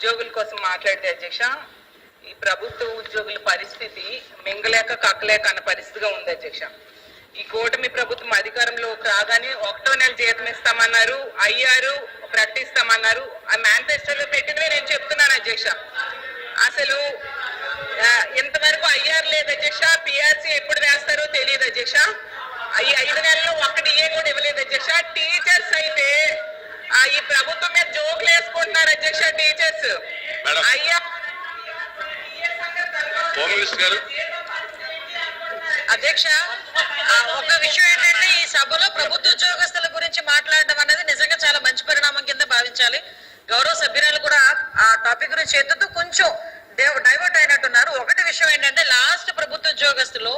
ఉద్యోగుల కోసం మాట్లాడితే అధ్యక్ష ఈ ప్రభుత్వ ఉద్యోగుల పరిస్థితి మింగలేక కక్కలేక అన్న పరిస్థితిగా ఉంది అధ్యక్ష. ఈ కూటమి ప్రభుత్వం అధికారంలో రాగానే ఒకటో నెల జీతం ఇస్తామన్నారు అయ్యారు ప్రకటిస్తామన్నారు ఆ మేనిఫెస్టోలో పెట్టినవే నేను చెప్తున్నాను అధ్యక్ష. అసలు ఇంతవరకు అయ్యారు లేదు అధ్యక్ష పిఆర్సీ ఎప్పుడు వేస్తారో తెలియదు అధ్యక్ష. ఈ ఐదు నెలల్లో ఒకటి ఏ కూడా ఇవ్వలేదు అధ్యక్ష. టీచర్స్ అయితే ఆ, ఈ ప్రభుత్వం వేసుకుంటున్నారు అధ్యక్ష టీచర్స్. అయ్యా. గారు. అధ్యక్ష ఒక విషయం ఏంటంటే ఈ సభలో ప్రభుత్వ ఉద్యోగస్తుల గురించి మాట్లాడడం అనేది నిజంగా చాలా మంచి పరిణామం కింద భావించాలి. గౌరవ సభ్యురాలు కూడా ఆ టాపిక్ గురించి ఎత్తుతూ కొంచెం డైవర్ట్ అయినట్టున్నారు. ఒకటి విషయం ఏంటంటే లాస్ట్ ప్రభుత్వ ఉద్యోగస్తులు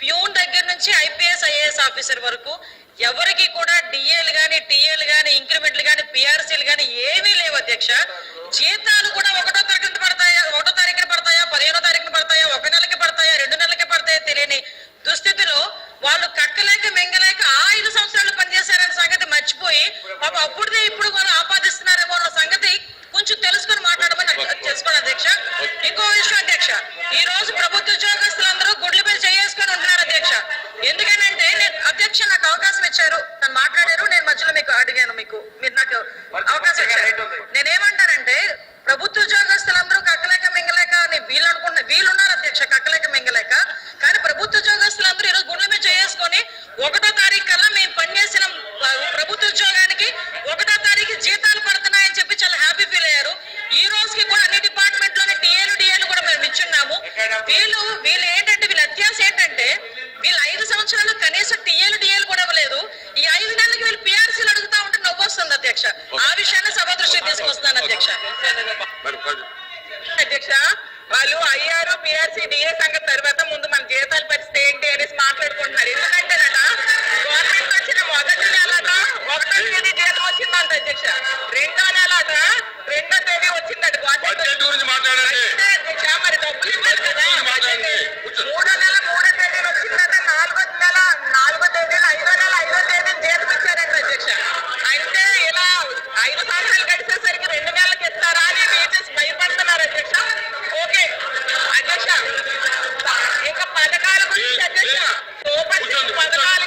ప్యూన్ దగ్గర నుంచి ఐపీఎస్ ఐఏఎస్ ఆఫీసర్ వరకు ఎవరికి కూడా డిఏలు గాని టీఏలు గాని ఇంక్రిమెంట్లు గాని పిఆర్సీలు గాని ఏమీ లేవు అధ్యక్ష జీతాలు కూడా ఒకటో తరగతి పడతాయా ఒకటో తారీఖున పడతాయా పదిహేనో తారీఖున పడతాయా ఒక నెలకి పడతాయా రెండు నెలలకి పడతాయా తెలియని దుస్థితిలో వాళ్ళు కక్కలేక మింగలేక ఆ ఐదు సంవత్సరాలు పనిచేశారనే సంగతి మర్చిపోయి పాప అప్పుడుదే ఇప్పుడు మనం ఆపాదిస్తున్నారేమో అన్న సంగతి కొంచెం తెలుసుకుని మాట్లాడమని చేసుకోండి అధ్యక్ష ఇంకో విషయం అధ్యక్ష ఈ రోజు ప్రభుత్వ ఉద్యోగస్తులందరూ గుడ్ల మీద చేసుకొని ఉంటున్నారు అధ్యక్ష ఎందుకనంటే అధ్యక్ష నాకు అవకాశం ఇచ్చారు. తను మాట్లాడారు నేను మధ్యలో మీకు అడిగాను మీకు. మీరు నాకు అవకాశం ఇచ్చారు. నేనేమంటానంటే ప్రభుత్వ ఉద్యోగస్తులందరూ కక్కలేక మింగలేక అని వీళ్ళు అనుకున్న వీళ్ళు ఉన్నారు అధ్యక్ష కక్కలేక మింగలేక. కానీ ప్రభుత్వ ఉద్యోగస్తులందరూ ఈరోజు గుండె మీద చేసుకొని ఒకటో తారీఖు కల్లా మేము పనిచేసిన ప్రభుత్వ ఉద్యోగానికి ఒకటో తారీఖు జీతాలు పడుతున్నాయని చెప్పి చాలా హ్యాపీ ఫీల్ అయ్యారు. ఈ రోజుకి కూడా అన్ని డిపార్ట్మెంట్లోని టీఏలు డిఏలు కూడా మేము ఇచ్చున్నాము వీళ్ళు వీళ్ళు ఏంటంటే విషయాన్ని సభ దృష్టికి తీసుకొస్తున్నాను అధ్యక్ష. అధ్యక్ష వాళ్ళు అయ్యారు పిఆర్సీ డిఏ సంగతి తర్వాత ముందు మన జీతాల పరిస్థితి ఏంటి అనేసి మాట్లాడుకుంటున్నారు. ఎందుకంటేనట గవర్నమెంట్ వచ్చిన మొదటి నెలట ఒకటో తేదీ జీతం వచ్చిందంట అధ్యక్ష. రెండో నెలట రెండో తేదీ వచ్చిందట గవర్నమెంట్. గురించి మాట్లాడండి. నెలలు గడిచేసరికి రెండు నెలలకు ఇస్తారా అని టీచర్స్ భయపడుతున్నారు అధ్యక్ష. ఓకే అధ్యక్ష ఇంకా పథకాల గురించి అధ్యక్ష సూపర్ పథకాలు